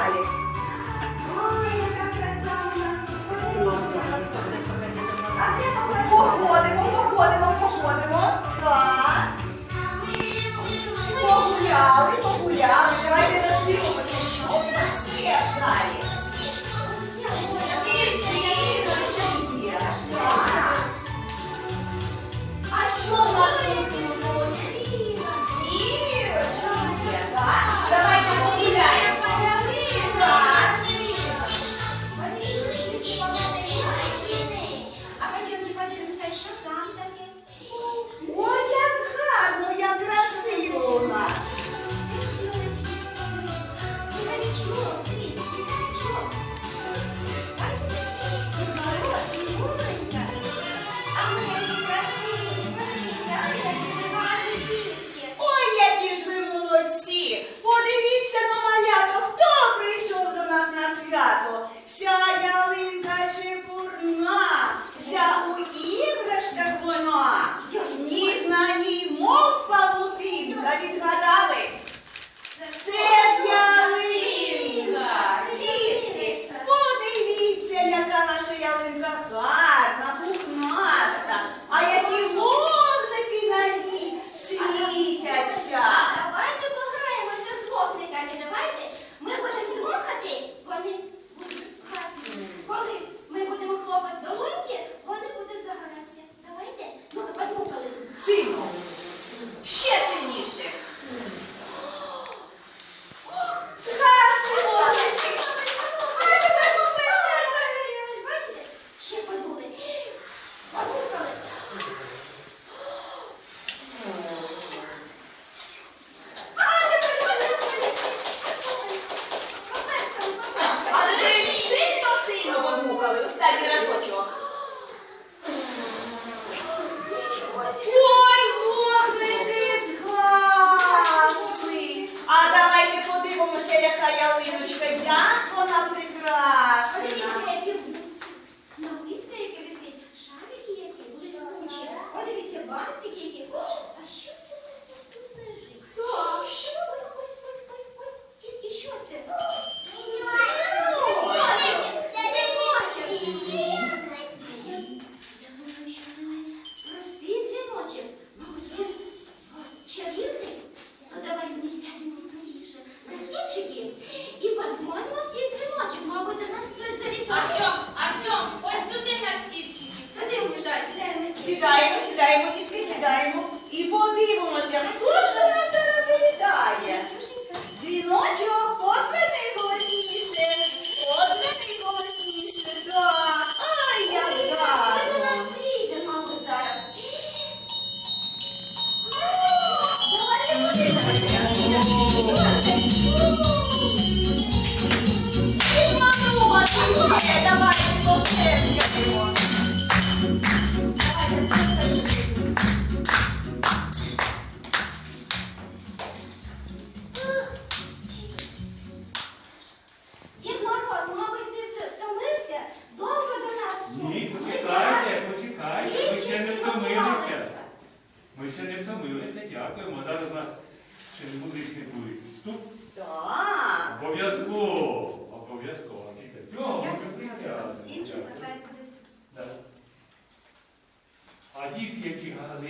далі. Походимо, походимо, походимо. Так. Погуляли, погуляли. Давайте на стиху. Що є далі?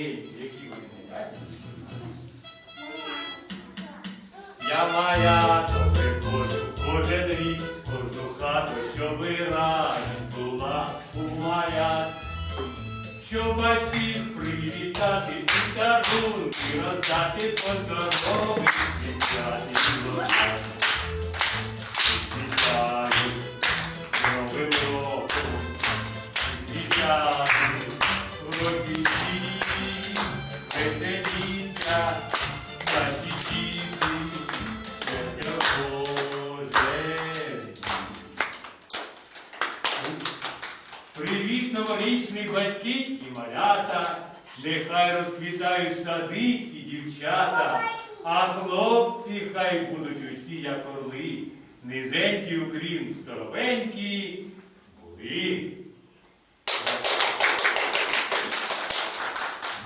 книги, які ви знаєте. Я маято приходжу, кожен рік кожну хату, щоб рані була у моя, щоб батьків привітати і дарунки роздати по здорові дитяті злочати. Вітаю, новим роком, вітаю. любі батьки і малята, нехай розквітають сади і дівчата, а хлопці хай будуть усі, як орли, низенькі, окрім здоровенькі, були.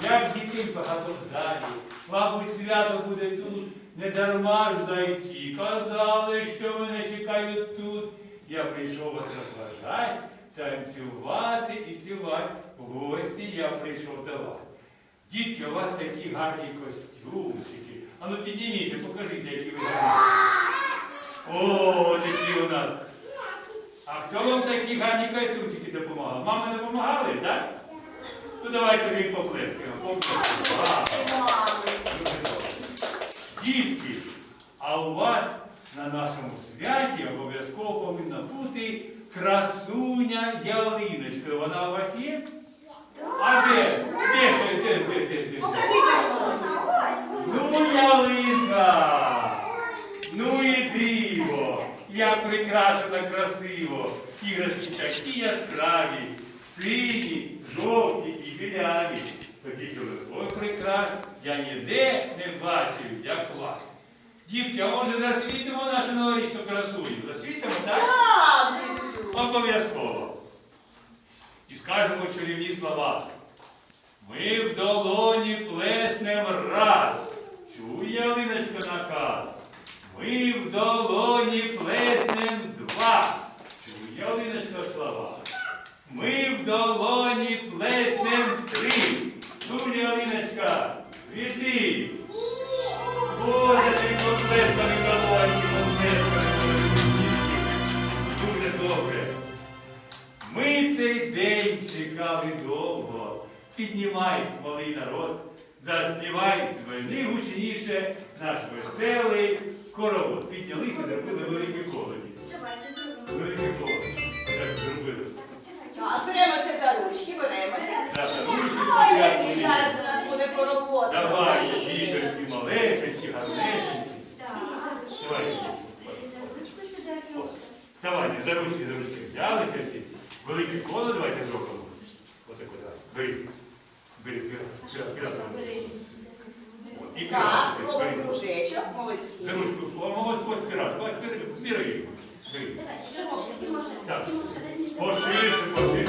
Як дітей багато вдалі, мабуть, свято буде тут, не дарма ж дайті. Казали, що мене чекають тут. Я прийшов вас розважати танцювати і співати. Гості я прийшов до вас. Дітки, у вас такі гарні костюмчики. А ну підійміться, покажіть, які ви гарні. О, такі у нас. А хто вам такі гарні костюмчики допомагав? Мама допомагали, так? Ну давайте їм поплескаємо. Мами. Дітки, а у вас на нашому святі обов'язково повинна бути красуня ялиночка. Вона у вас є? А де? Де? Де? Де? Де? Де? Покажіть. Ну, ялинка! Ну і диво! Як прикрашена красиво! Іграшки такі яскраві, сині, жовті і біляві. Таких ой прикрас я ніде не бачив, як вас. Дітки, а може засвітимо нашу новорічну красуню? Засвітимо, так? Так, дідусю. Обов'язково. І скажемо чарівні слова. Ми в долоні плеснем раз. Чує Алиночка наказ. Ми в долоні плеснем два. За ручки, беремося. Ой, який зараз у нас буде хоровод. Давай, діточки, малесенькі, гарнесенькі. Так. Давай. Сосочку сюди, Артемушка. Вставайте, за ручки, за ручки взялися всі. Велике коло давайте зробимо. Отако, давай. Бери. Бери, бери. Бери, бери. І Так, бери, робимо бери. кружечок, молодці. За ручку, молодь, ось пірат, давай, бери, бери. Давай, Так. Поширше, поширше,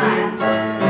fire.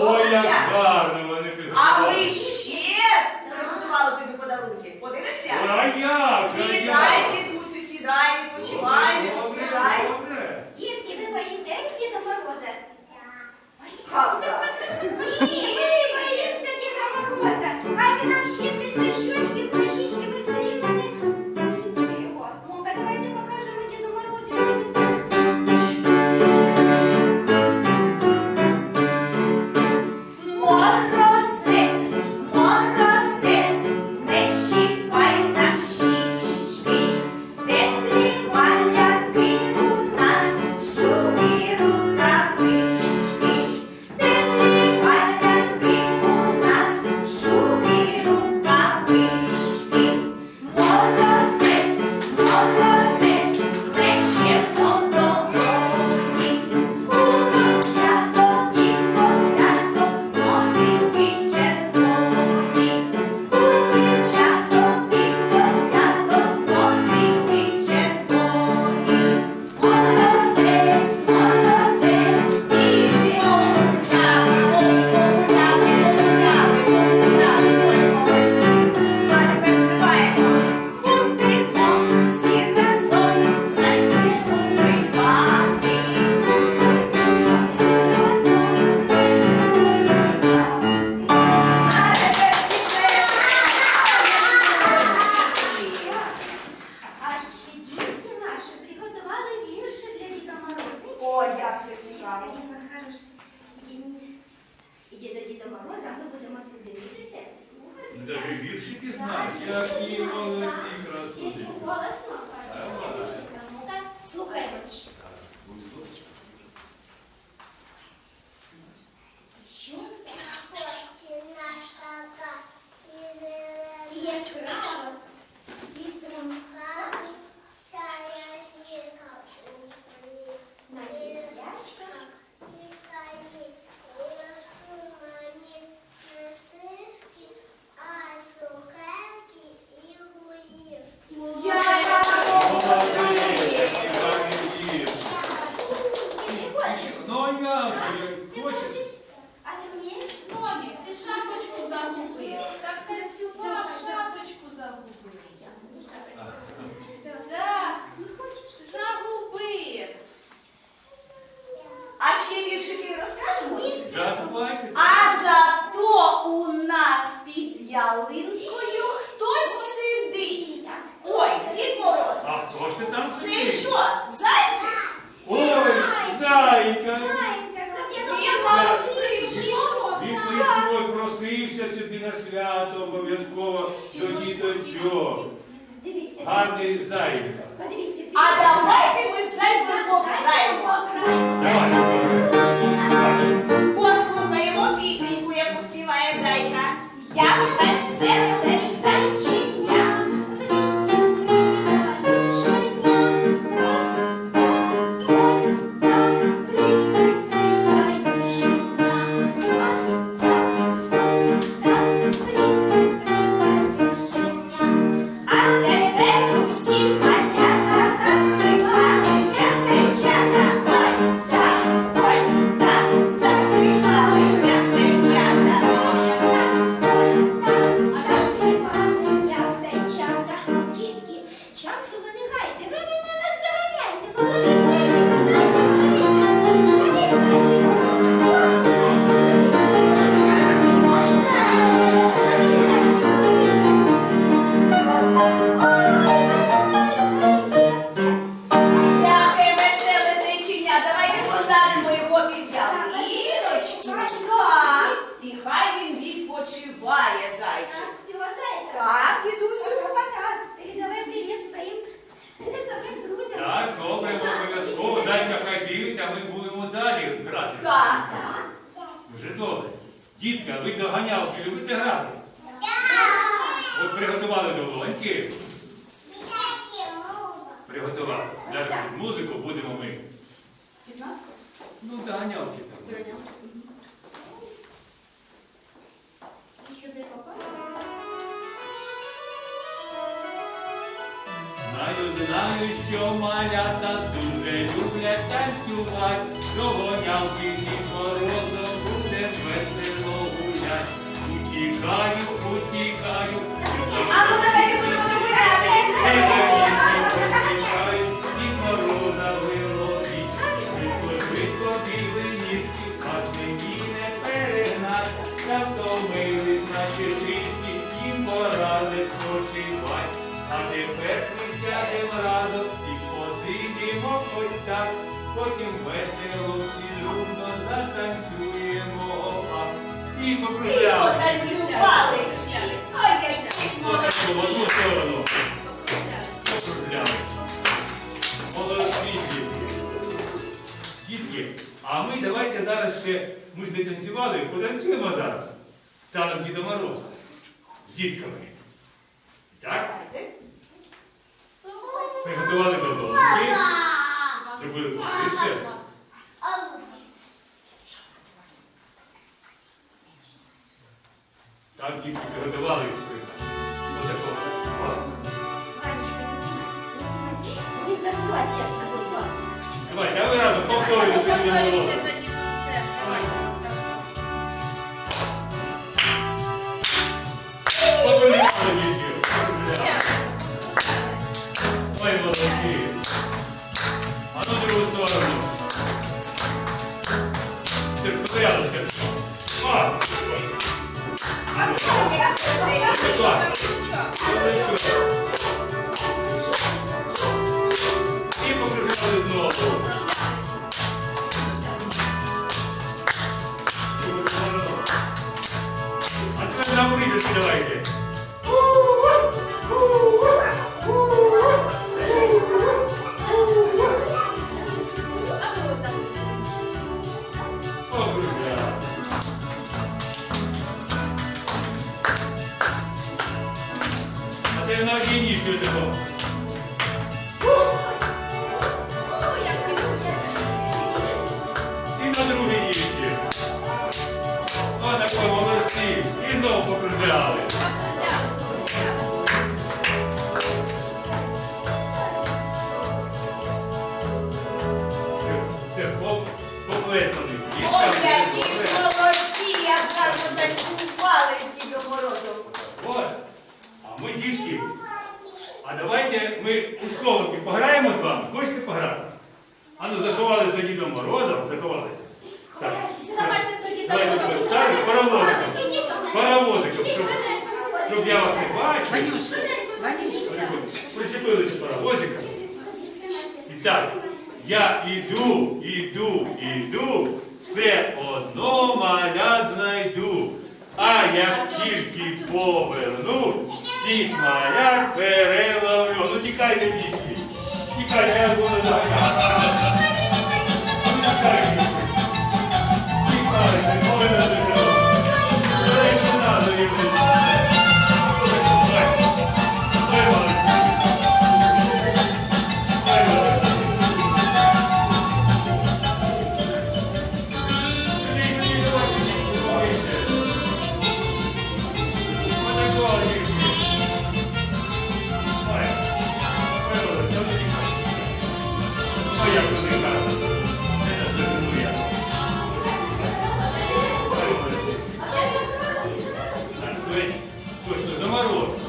Olha agora, a Ah, 两把枪我们 сюди. Знаю, знаю, що малята дуже люблять танцювати, Того нявки морозом буде весело гулять. Утікаю, утікаю. А ну давайте будемо гуляти! А тепер присядемо разом і посидімо хоч так, потім весело всі дружно затанцюємо. І І покружляли. потанцювали всі. Одну сторону. Покружляли. Молодці дітки. Дітки, а ми давайте зараз ще, ми ж не танцювали, потанцюємо зараз. Станом Діда Мороза. З дітками. Так? Приготували додому. Зробили швидше. Так, дітки приготували. Будем танцевать сейчас с тобой. Давай, давай разом повторюємо. Повторюйте за Все, тільки поверну, всіх маяк переловлю. Ну тікайте, дітки. Тікайте, я буду доганяти.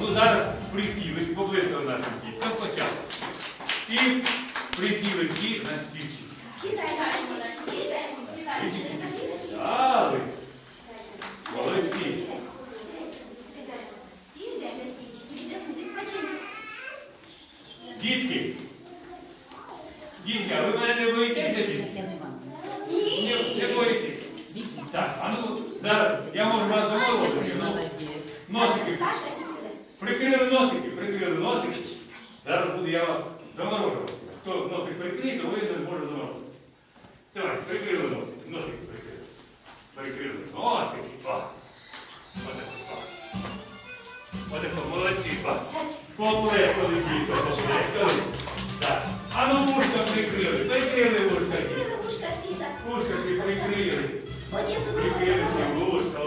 Ну зараз присіли, поблизько наших Це Спочатку. І присіли всі Коли ходить діти. Так. А ну вушка прикрили. Прикрили вушка. Вушка прикрили. Прикрили ці вушка.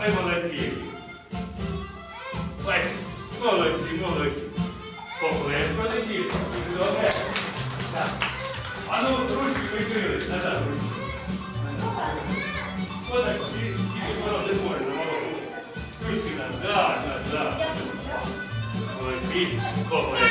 Ой, Молодці, Ой, молоді, молоді. Поплескали діти. Добре. Так. А ну ручки прикрили. Назад ручки. Отак, діти, діти, не можна. Ручки назад, назад всі копає.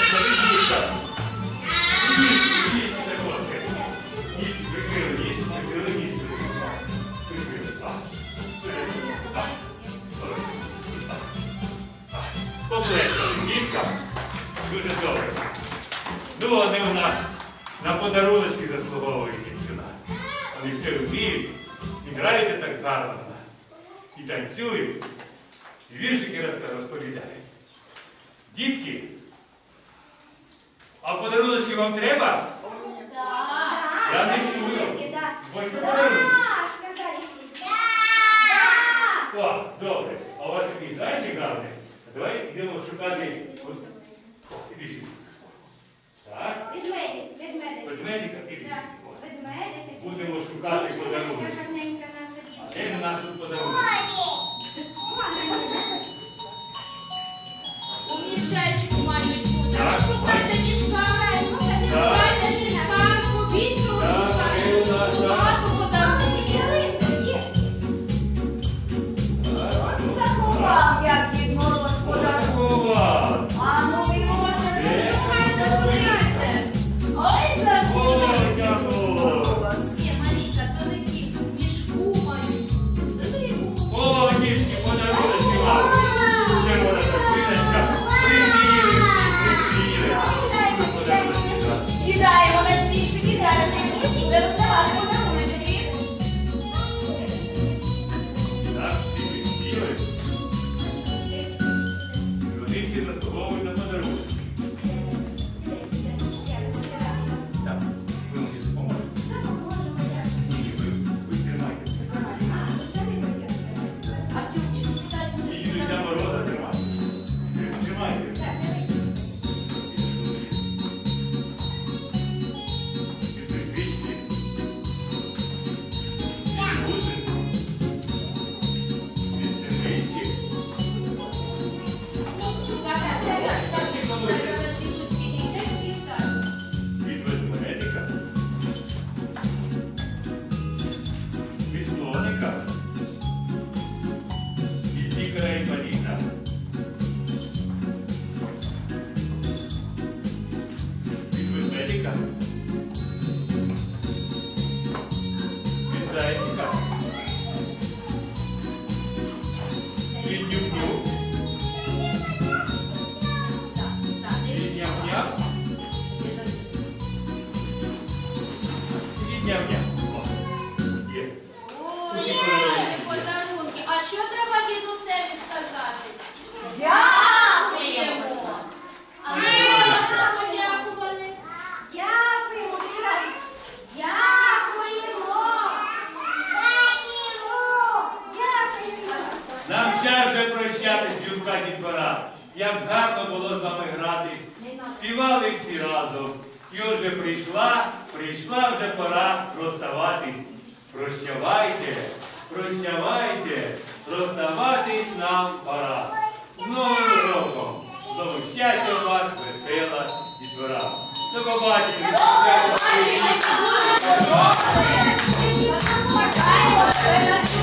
Поплетка, дітка. Дуже добре. Ну, вони у нас на подаруночки заслуговують дівчина. Вони все вміють, і грають так гарно в нас. І танцюють, і віршики розповідають. Дітки, а подарунки вам треба? Так. Я не чую. Ой, Так, добре. А у вас такий зайчик гарний. Давай йдемо шукати. Іди сюди. Так. Ведмедик, ведмедик. Ведмедика Будемо шукати подарунок. А де наш подарунок? Ой! O Michel com maju i čuda. Što gledanje škole? Gledanje škole u biću. Богу щастя у вас весела і двора. До побачення! Чекаємо!